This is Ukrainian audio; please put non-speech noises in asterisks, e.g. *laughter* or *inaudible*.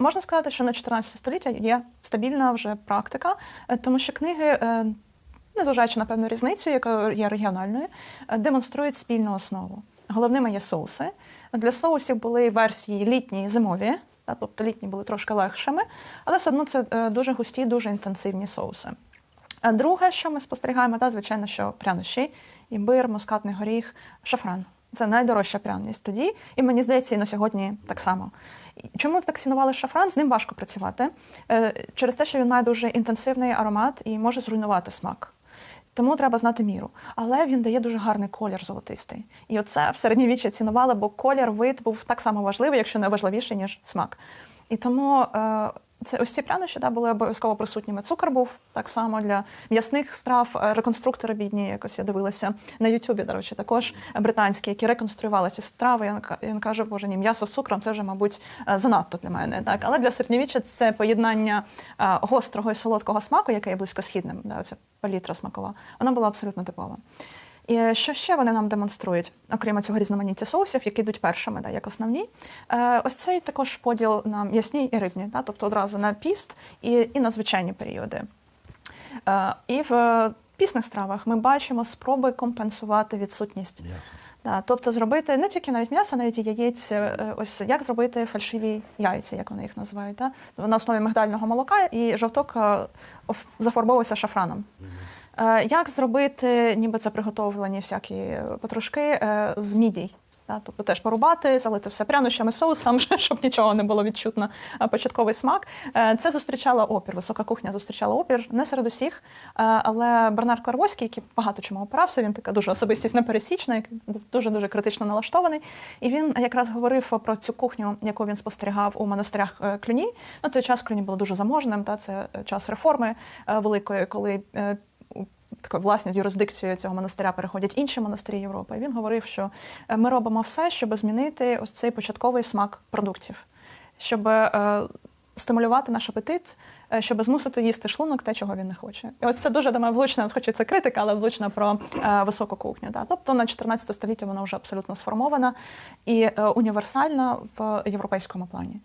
можна сказати, що на 14 століття є стабільна вже практика, е, тому що книги. е, Незважаючи на певну різницю, яка є регіональною, е, демонструють спільну основу. Головними є соуси. Для соусів були версії літні і зимові, тобто літні були трошки легшими, але все одно це дуже густі, дуже інтенсивні соуси. Друге, що ми спостерігаємо, та, звичайно, що прянощі, імбир, мускатний горіх, шафран. Це найдорожча пряність тоді, і мені здається, і на сьогодні так само. Чому так цінували шафран? З ним важко працювати е, через те, що він має дуже інтенсивний аромат і може зруйнувати смак. Тому треба знати міру. Але він дає дуже гарний колір золотистий. І оце в середньовіччі цінували, бо колір вид був так само важливий, якщо не важливіший, ніж смак. І тому е, це ось ці прянощі да, були обов'язково присутніми. Цукор був так само для м'ясних страв. Е, Реконструктори бідні, якось я дивилася на Ютубі, до речі, також британські, які реконструювали ці страви. Він, каже, боже ні, м'ясо з цукром це вже, мабуть, е, занадто для мене. Так? Але для середньовіччя це поєднання е, гострого і солодкого смаку, яке є близькосхідним. Да, ця палітра смакова. Вона була абсолютно типова. І що ще вони нам демонструють, окрім цього різноманіття соусів, які йдуть першими, да, як основні. Е, ось цей також поділ на м'ясні і рибні, да, тобто одразу на піст і, і на звичайні періоди. Е, і в пісних стравах ми бачимо спроби компенсувати відсутність. М'ясо. Да, тобто зробити не тільки навіть м'ясо, навіть і яєць, е, ось як зробити фальшиві яйця, як вони їх називають, да? на основі мигдального молока, і жовток е, зафарбовується шафраном. Е, Як зробити, ніби це приготовлені всякі е, петрушки е, з мідій? Тобто теж порубати, залити все прянощами соусом, *laughs* щоб нічого не було відчутно початковий смак. Е, Це зустрічала опір. Висока кухня зустрічала опір не серед усіх. е, Але Бернард Кларвойський, який багато чому опирався, він така дуже особистість непересічна, який був дуже дуже критично налаштований. І він якраз говорив про цю кухню, яку він спостерігав у монастирях е, Клюні. На той час Клюні було дуже заможним. Та це е, час реформи е, великої, коли е, такою власністю юрисдикцією цього монастиря переходять інші монастирі Європи. Він говорив, що е, ми робимо все, щоб змінити ось цей початковий смак продуктів, щоб е, стимулювати наш апетит, е, щоб змусити їсти шлунок те, чого він не хоче. І ось це дуже думаю, влучна, от хоч і це критика, але влучна про високу кухню. Да. Тобто на 14 століття вона вже абсолютно сформована і універсальна в європейському плані.